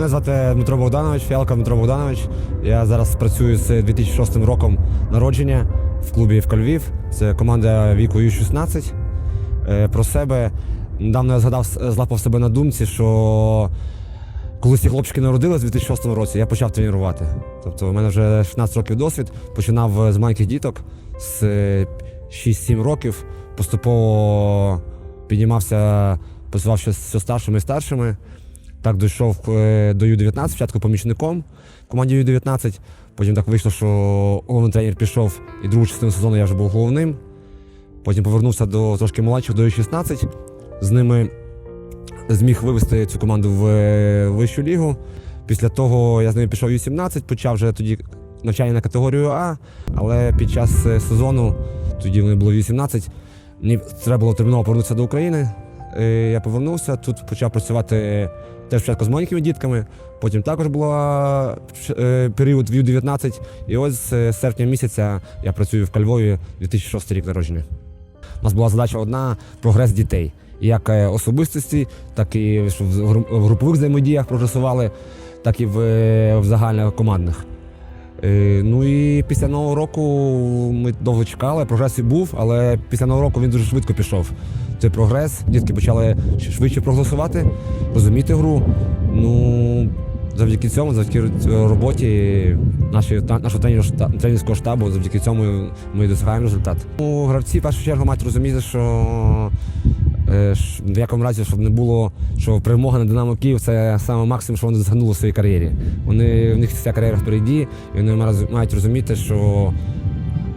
Мене звати Дмитро Богданович, Фіалка Дмитро Богданович. Я зараз працюю з 2006 роком народження в клубі «ФК Львів». Це команда віку Ю-16. Е, Про себе недавно я згадав, злапав себе на думці, що коли ці хлопчики народились у 2006 році, я почав тренувати. Тобто у мене вже 16 років досвід, починав з маленьких діток з е, 6-7 років, поступово піднімався, з все старшими і старшими. Так дійшов е, до Ю-19, спочатку помічником команді Ю-19. Потім так вийшло, що головний тренер пішов, і другу частину сезону я вже був головним. Потім повернувся до трошки молодших, до Ю-16. З ними зміг вивести цю команду в е, вищу лігу. Після того я з ними пішов в Ю-17, почав вже тоді навчання на категорію А, але під час е, сезону, тоді вони були в Ю-17, мені треба було терміново повернутися до України. Е, Я повернувся, тут почав працювати теж спочатку з маленькими дітками, потім також був період в Ю-19. І ось з е, серпня місяця я працюю в Кальвові 2006 рік народження. У нас була задача одна прогрес дітей. Як е, особистості, так і в групових взаємодіях прогресували, так і в, е, загальнокомандних. Е, Ну і після нового року ми довго чекали, прогрес і був, але після нового року він дуже швидко пішов. Цей прогрес. Дітки почали швидше прогресувати, розуміти гру. Ну, завдяки цьому, завдяки роботі нашого тренерського штабу, завдяки цьому ми досягаємо результат. Ну, гравці в першу чергу мають розуміти, що е, в якому разі, щоб не було, що перемога на Динамо Київ це саме максимум, що вони досягнули в своїй кар'єрі. Вони, в них вся кар'єра впереді, і вони мають розуміти, що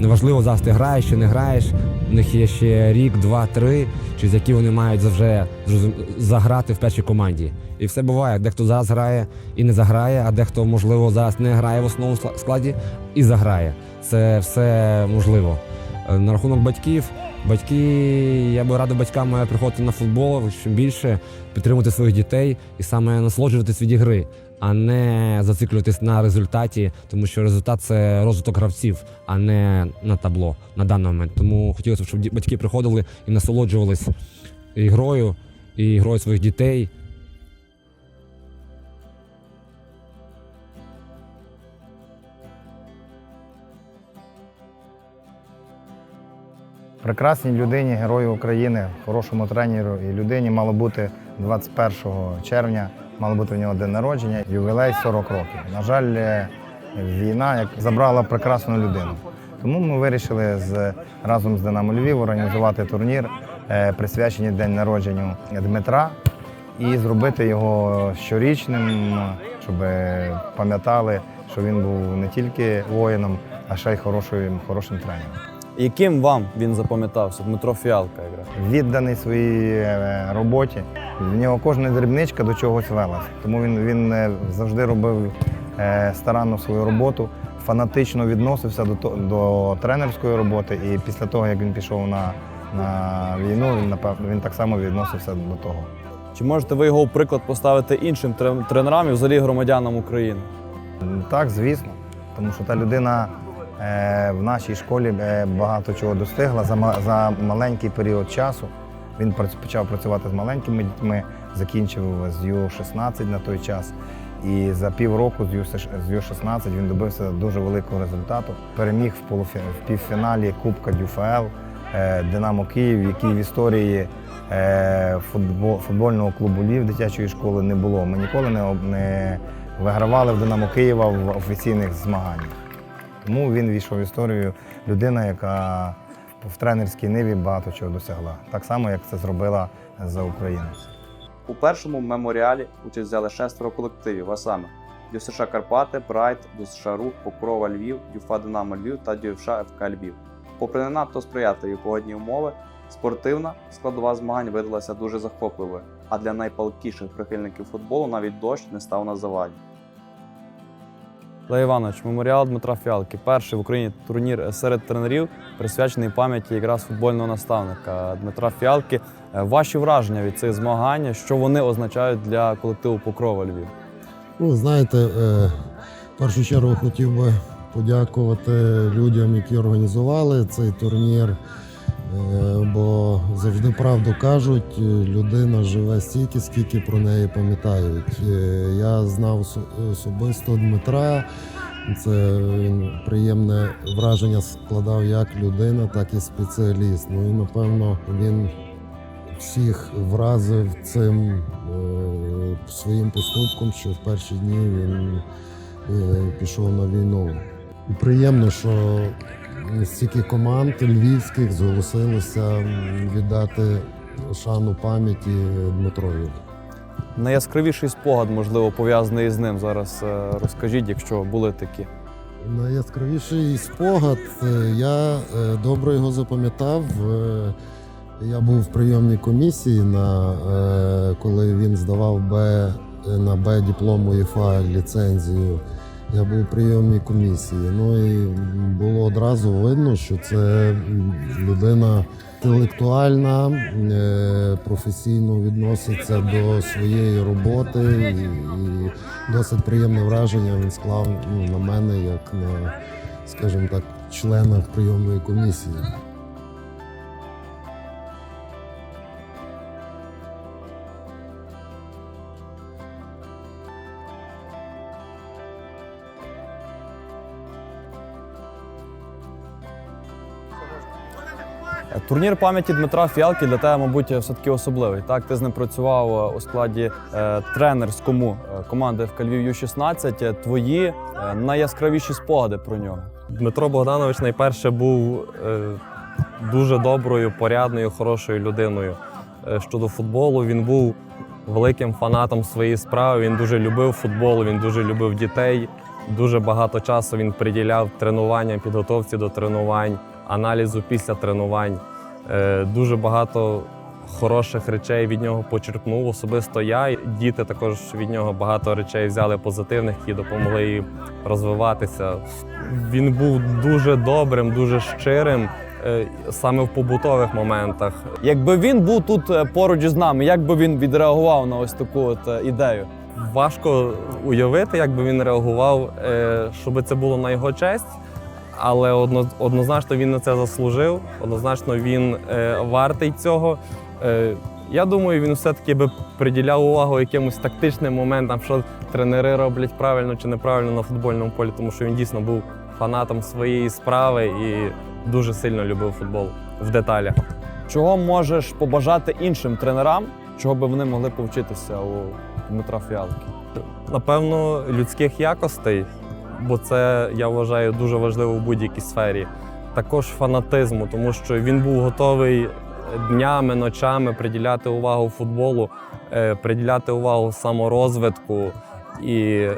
неважливо зараз ти граєш чи не граєш, у них є ще рік, два, три, через які вони мають вже заграти в першій команді. І все буває. Дехто зараз грає і не заграє, а дехто, можливо, зараз не грає в основному складі і заграє. Це все можливо. Е, На рахунок батьків, батьки, я би радив батькам приходити на футбол чим більше, підтримувати своїх дітей і саме насолоджуватись від ігри, а не зациклюватись на результаті, тому що результат це розвиток гравців, а не на табло на даний момент. Тому хотілося б, щоб батьки приходили і насолоджувались ігрою, і грою своїх дітей. Прекрасній людині, герою України, хорошому тренеру і людині мало бути 21 червня, мало бути в нього день народження, ювілей 40 років. На жаль, війна як забрала прекрасну людину. Тому ми вирішили з, разом з Динамо Львів організувати турнір, е, присвячений день народження Дмитра, і зробити його щорічним, щоб пам'ятали, що він був не тільки воїном, а ще й хорошим, хорошим тренером. Яким вам він запам'ятався? Дмитро Фіалка якраз. відданий своїй е, роботі. В нього кожна дрібничка до чогось велася. Тому він, він е, завжди робив е, старанно свою роботу, фанатично відносився до, до тренерської роботи. І після того, як він пішов на, на війну, він, напевно, він так само відносився до того. Чи можете ви його у приклад поставити іншим тренерам і взагалі громадянам України? Так, звісно. Тому що та людина е, в нашій школі багато чого достигла за маленький період часу. Він почав працювати з маленькими дітьми, закінчив з Ю-16 на той час. І за півроку з Ю- з Ю-16 він добився дуже великого результату. Переміг в, полуфі... в півфіналі Кубка ДЮФЛ е, Динамо Київ, який в історії е, футбол... футбольного клубу Лів дитячої школи не було. Ми ніколи не, не вигравали в Динамо Києва в офіційних змаганнях. Тому він війшов в історію людина, яка в тренерській ниві багато чого досягла. Так само, як це зробила за Україну. У першому меморіалі участь взяли шестеро колективів, а саме ДЮСШ Карпати, Прайд, ДЮСШ Рух, Покрова Львів, ДЮФА Динамо Львів та ДЮФШ ФК Львів. Попри не надто сприятливі погодні умови, спортивна складова змагань видалася дуже захопливою, а для найпалкіших прихильників футболу навіть дощ не став на заваді. Лео Іванович, меморіал Дмитра Фіалки. Перший в Україні турнір серед тренерів, присвячений пам'яті якраз футбольного наставника Дмитра Фіалки. Е, Ваші враження від цих змагань, що вони означають для колективу Покрова Львів? Ну, знаєте, е, в першу чергу хотів би подякувати людям, які організували цей турнір. Бо завжди правду кажуть, е, людина живе стільки, скільки про неї пам'ятають. Е, Я знав особисто Дмитра. Це він приємне враження складав як людина, так і спеціаліст. Ну і напевно він всіх вразив цим е, своїм поступком, що в перші дні він е, пішов на війну. І приємно, що стільки команд львівських зголосилося віддати шану пам'яті Дмитрові. Найяскравіший спогад, можливо, пов'язаний з ним. Зараз е, розкажіть, якщо були такі. Найяскравіший спогад. е, Я е, добре його запам'ятав. Я був в прийомній комісії, на, коли він здавав Б, на Б диплом УЄФА ліцензію. Я був в прийомній комісії. Ну і було одразу видно, що це людина інтелектуальна, е, професійно відноситься до своєї роботи, і, досить приємне враження він склав ну, на мене, як на, скажімо так, члена прийомної комісії. Турнір пам'яті Дмитра Фіалки для тебе, мабуть, все-таки особливий. Так, ти з ним працював е, у складі е, тренерському е, команди ФК Львів Ю-16. Е, Твої найяскравіші спогади про нього. Дмитро Богданович найперше був дуже доброю, порядною, хорошою людиною. Щодо футболу, він був великим фанатом своєї справи. Він дуже любив футбол, він дуже любив дітей. Дуже багато часу він приділяв тренуванням, підготовці до тренувань, аналізу після тренувань. Е, дуже багато хороших речей від нього почерпнув. Особисто я. Діти також від нього багато речей взяли позитивних, які допомогли їй розвиватися. Він був дуже добрим, дуже щирим е, саме в побутових моментах. Якби він був тут е, поруч із нами, як би він відреагував на ось таку от ідею? Важко уявити, як би він реагував, щоб це було на його честь. Але одно- однозначно він на це заслужив. Однозначно він е, вартий цього. Е, я думаю, він все-таки би приділяв увагу якимось тактичним моментам, що тренери роблять правильно чи неправильно на футбольному полі, тому що він дійсно був фанатом своєї справи і дуже сильно любив футбол в деталях. Чого можеш побажати іншим тренерам, чого би вони могли повчитися у Дмитра Фіалки? Напевно, людських якостей, бо це я вважаю дуже важливо в будь-якій сфері. Також фанатизму, тому що він був готовий днями, ночами приділяти увагу футболу, е, приділяти увагу саморозвитку. І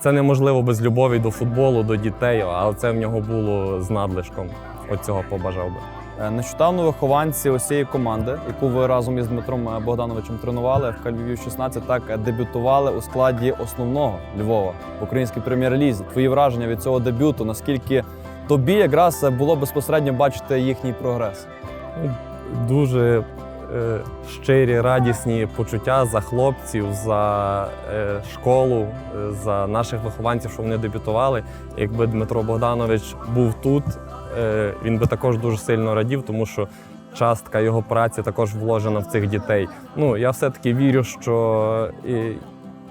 це неможливо без любові до футболу, до дітей, але це в нього було з надлишком. Оцього побажав би. Е, Нещодавно вихованці усієї команди, яку ви разом із Дмитром е, Богдановичем тренували в Львів 16 так е, дебютували у складі основного Львова в українській прем'єр-лізі. Твої враження від цього дебюту? Наскільки тобі якраз було безпосередньо бачити їхній прогрес? дуже е, щирі, радісні почуття за хлопців, за е, школу, за наших вихованців, що вони дебютували. Якби Дмитро Богданович був тут, він би також дуже сильно радів, тому що частка його праці також вложена в цих дітей. Ну, я все-таки вірю, що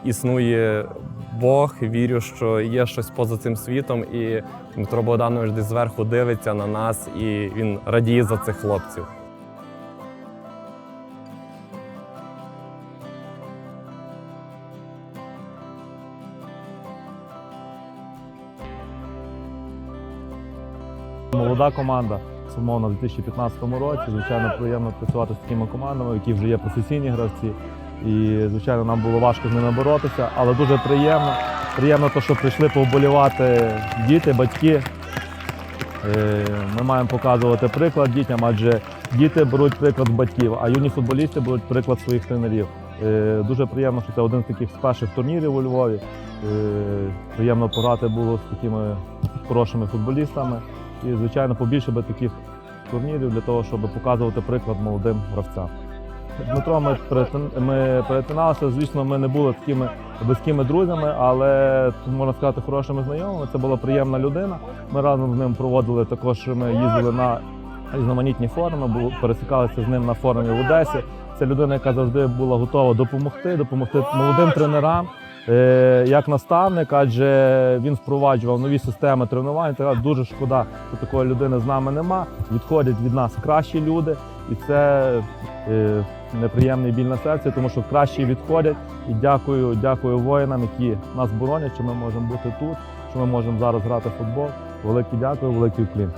існує Бог, вірю, що є щось поза цим світом, і Дмитро Богданович десь зверху дивиться на нас, і він радіє за цих хлопців. Молода команда сформована в 2015 році. Звичайно, приємно працювати з такими командами, які вже є професійні гравці. І, звичайно, нам було важко з ними боротися, але дуже приємно. Приємно, те, що прийшли повболівати діти, батьки. Е, Ми маємо показувати приклад дітям, адже діти беруть приклад батьків, а юні футболісти беруть приклад своїх тренерів. Е, Дуже приємно, що це один з таких перших турнірів у Львові. Е, Приємно пограти було з такими хорошими футболістами. І, звичайно, побільше би таких турнірів для того, щоб показувати приклад молодим гравцям. З Дмитром ми, ми перетиналися. Звісно, ми не були такими близькими друзями, але можна сказати, хорошими знайомими. Це була приємна людина. Ми разом з ним проводили також. Ми їздили на різноманітні форуми, пересікалися з ним на форумі в Одесі. Це людина, яка завжди була готова допомогти, допомогти молодим тренерам. Е, Як наставник, адже він впроваджував нові системи тренувань. Та дуже шкода, що такої людини з нами нема. Відходять від нас кращі люди, і це е, неприємний біль на серці, тому що кращі відходять. І дякую, дякую воїнам, які нас боронять, що ми можемо бути тут, що ми можемо зараз грати в футбол. Велике дякую, великий уклін.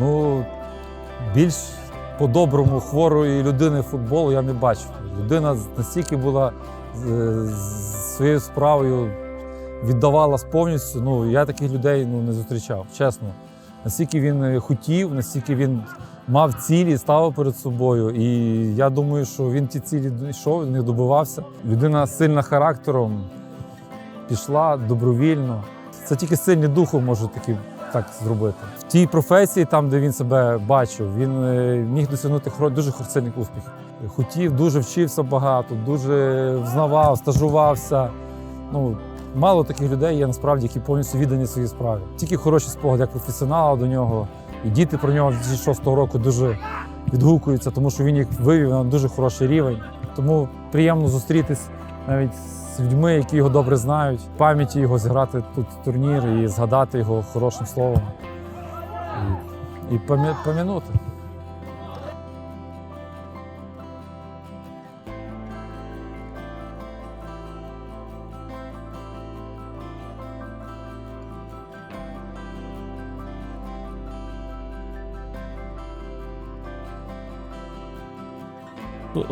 Ну, більш по-доброму хворої людини футболу я не бачив. Людина настільки була своєю справою віддавалась повністю. Ну, я таких людей ну, не зустрічав, чесно. Настільки він е, хотів, настільки він мав цілі, ставив перед собою. І я думаю, що він ті цілі йшов, не добивався. Людина сильна характером, пішла добровільно. Це тільки сильний духом може такі так зробити. В тій професії, там, де він себе бачив, він е, міг досягнути дуже сильних успіхів. Хотів, дуже вчився багато, дуже взнавав, стажувався. Ну, мало таких людей є насправді, які повністю віддані своїй справі. Тільки хороші спогади як професіонала до нього. І діти про нього з 2006 року дуже відгукуються, тому що він їх вивів на дуже хороший рівень. Тому приємно зустрітись навіть з людьми, які його добре знають, в пам'яті його зіграти тут турнір і згадати його хорошим словом. І, і пам'я-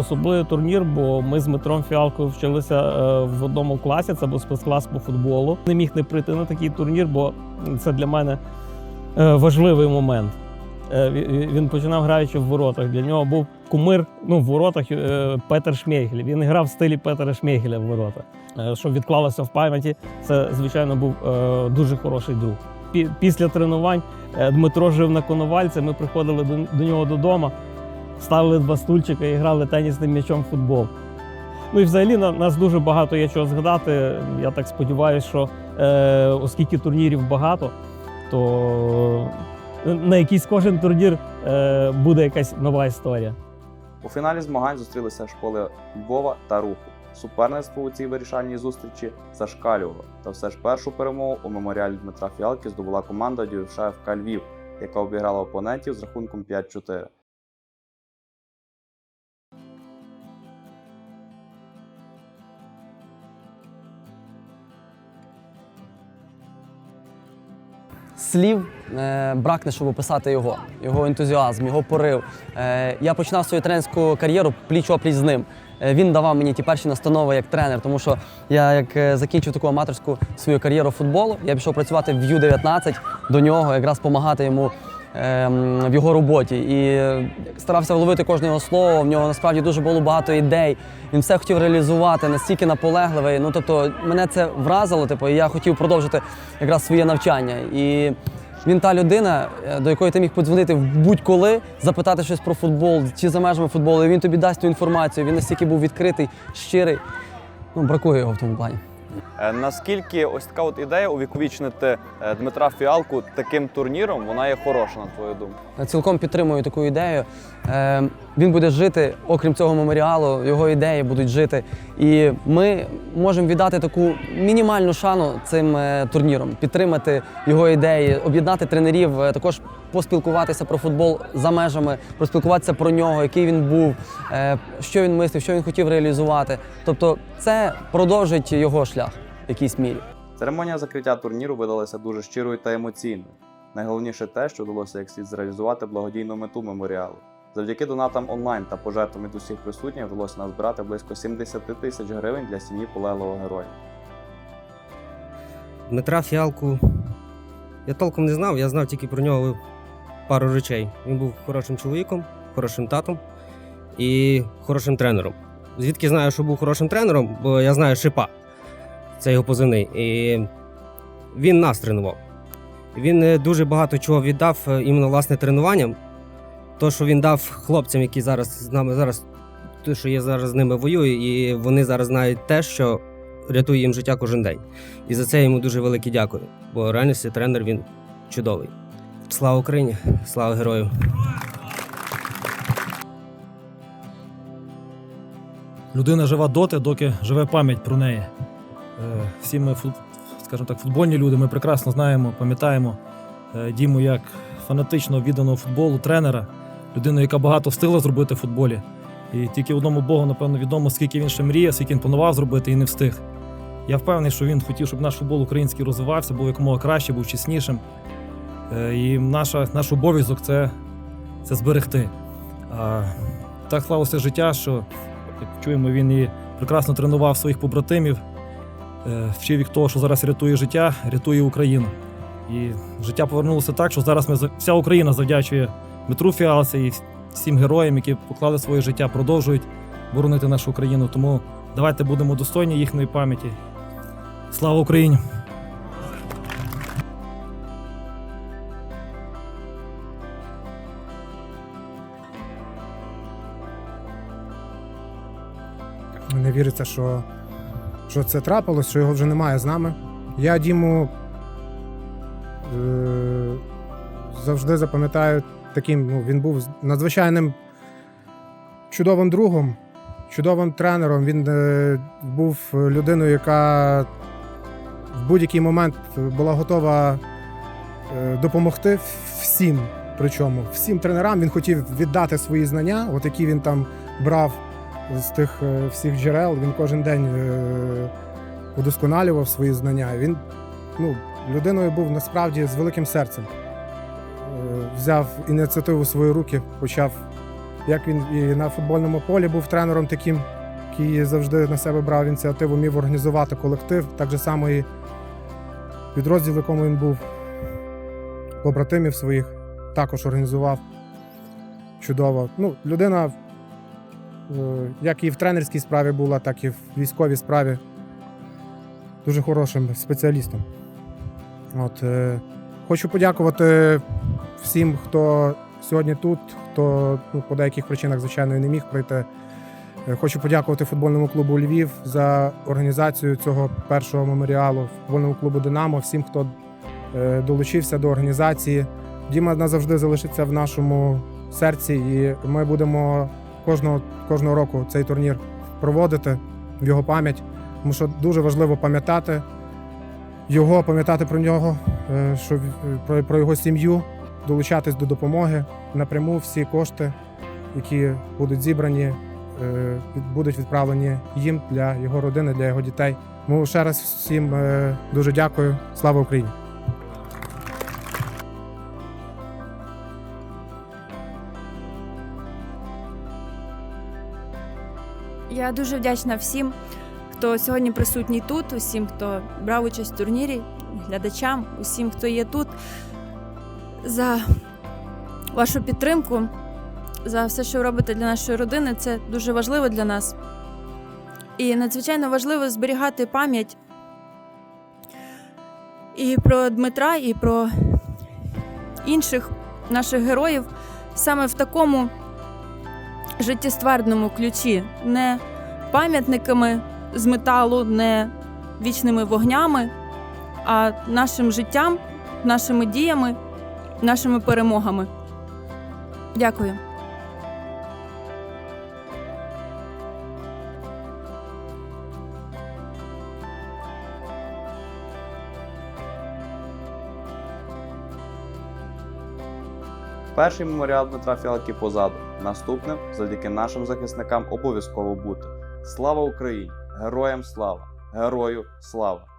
Особливий турнір, бо ми з Дмитром Фіалкою вчилися е, в одному класі. Це був спецклас по футболу. Не міг не прийти на такий турнір, бо це для мене е, важливий момент. Е, Він починав граючи в воротах. Для нього був кумир ну, в воротах Петер Шмейгель. Він грав в стилі Петера Шмейгеля в воротах. Щоб відклалося в пам'яті, це звичайно був дуже хороший друг. Після тренувань Дмитро жив на Коновальці. Ми приходили до нього додому ставили два стульчика і грали тенісним м'ячом в футбол. Ну і взагалі на нас дуже багато є чого згадати. Я так сподіваюся, що е, оскільки турнірів багато, то на якийсь кожен турнір е, буде якась нова історія. У фіналі змагань зустрілися школи Львова та Руху. Суперництво у цій вирішальній зустрічі зашкалювало. Та все ж першу перемогу у меморіалі Дмитра Фіалки здобула команда ДЮФШ Львів, яка обіграла опонентів з рахунком 5-4. Слів е, бракне, щоб описати його, його ентузіазм, його порив. Е, я починав свою тренерську кар'єру пліч-опліч з ним. Е, він давав мені ті перші настанови як тренер, тому що я як закінчив таку аматорську свою кар'єру футболу, я пішов працювати в Ю-19 до нього, якраз допомагати йому. Ем, В його роботі і старався вловити кожне його слово. В нього насправді дуже було багато ідей. Він все хотів реалізувати настільки наполегливий. Ну тобто, мене це вразило. Типу, і я хотів продовжити якраз своє навчання. І він та людина, е, до якої ти міг подзвонити будь-коли, запитати щось про футбол чи за межами футболу. І він тобі дасть ту інформацію. Він настільки був відкритий, щирий. Ну, бракує його в тому плані. Е, Наскільки ось така от ідея увіковічнити е, Дмитра Фіалку таким турніром, вона є хороша, на твою думку? Цілком підтримую таку ідею. Е, він буде жити, окрім цього меморіалу, його ідеї будуть жити. І ми можемо віддати таку мінімальну шану цим е, турніром, підтримати його ідеї, об'єднати тренерів, е, також поспілкуватися про футбол за межами, поспілкуватися про нього, який він був, е, що він мислив, що він хотів реалізувати. Тобто, це продовжить його шлях якійсь мірі. Церемонія закриття турніру видалася дуже щирою та емоційною. Найголовніше те, що вдалося як слід зреалізувати благодійну мету меморіалу. Завдяки донатам онлайн та пожертвам від усіх присутніх вдалося назбирати близько 70 тисяч гривень для сім'ї полеглого героя. Дмитра Фіалку я толком не знав, я знав тільки про нього пару речей. Він був хорошим чоловіком, хорошим татом і хорошим тренером. Звідки знаю, що був хорошим тренером, бо я знаю Шипа. Це його позивний. І він нас тренував. Він е, дуже багато чого віддав е, іменно власне тренуванням. То, що він дав хлопцям, які зараз з нами зараз те, що я зараз з ними воюю, і вони зараз знають те, що рятує їм життя кожен день. І за це йому дуже велике дякую. Бо реально цей тренер він чудовий. Слава Україні! Слава герою! Людина жива доти, доки живе пам'ять про неї. Е, Всі ми, скажімо так, футбольні люди, ми прекрасно знаємо, пам'ятаємо е, Діму як фанатично відданого футболу, тренера, людину, яка багато встигла зробити в футболі. І тільки одному Богу, напевно, відомо, скільки він ще мріяв, скільки він планував зробити і не встиг. Я впевнений, що він хотів, щоб наш футбол український розвивався, був якомога краще, був чеснішим. Е, І наша, наш обов'язок це, це зберегти. А так склалося життя, що як чуємо, він і прекрасно тренував своїх побратимів, вчив їх того, що зараз рятує життя, рятує Україну. І життя повернулося так, що зараз ми вся Україна завдячує Дмитру Фіалці і всім героям, які поклали своє життя, продовжують боронити нашу країну. Тому давайте будемо достойні їхньої пам'яті. Слава Україні! Не віриться, що, що це трапилось, що його вже немає з нами. Я Діму е, завжди запам'ятаю таким, ну, він був надзвичайним чудовим другом, чудовим тренером. Він е, був людиною, яка в будь-який момент була готова е, допомогти всім. Причому всім тренерам він хотів віддати свої знання, от які він там брав з тих е, всіх джерел. Він кожен день е, удосконалював свої знання. Він ну, людиною був насправді з великим серцем. Е, Взяв ініціативу в свої руки, почав, як він і на футбольному полі був тренером таким, який завжди на себе брав ініціативу, міг організувати колектив. Так же само і підрозділ, в якому він був, побратимів своїх також організував чудово. Ну, людина як і в тренерській справі була, так і в військовій справі. Дуже хорошим спеціалістом. От, е, хочу подякувати всім, хто сьогодні тут, хто ну, по деяких причинах, звичайно, не міг прийти. Е, Хочу подякувати футбольному клубу Львів за організацію цього першого меморіалу, футбольному клубу Динамо, всім, хто е, долучився до організації. Діма назавжди залишиться в нашому серці, і ми будемо кожного, кожного року цей турнір проводити в його пам'ять, тому що дуже важливо пам'ятати його, пам'ятати про нього, е, що, про, про його сім'ю, долучатись до допомоги напряму всі кошти, які будуть зібрані, е, будуть відправлені їм для його родини, для його дітей. Тому ще раз всім е, дуже дякую. Слава Україні! Я дуже вдячна всім, хто сьогодні присутній тут, усім, хто брав участь в турнірі, глядачам, усім, хто є тут, за вашу підтримку, за все, що ви робите для нашої родини. Це дуже важливо для нас. І надзвичайно важливо зберігати пам'ять і про Дмитра, і про інших наших героїв саме в такому життєствердному ключі, не пам'ятниками з металу, не вічними вогнями, а нашим життям, нашими діями, нашими перемогами. Дякую. Перший меморіал Дмитра Фіалки позаду. Наступним, завдяки нашим захисникам, обов'язково бути. Слава Україні! Героям слава! Герою слава!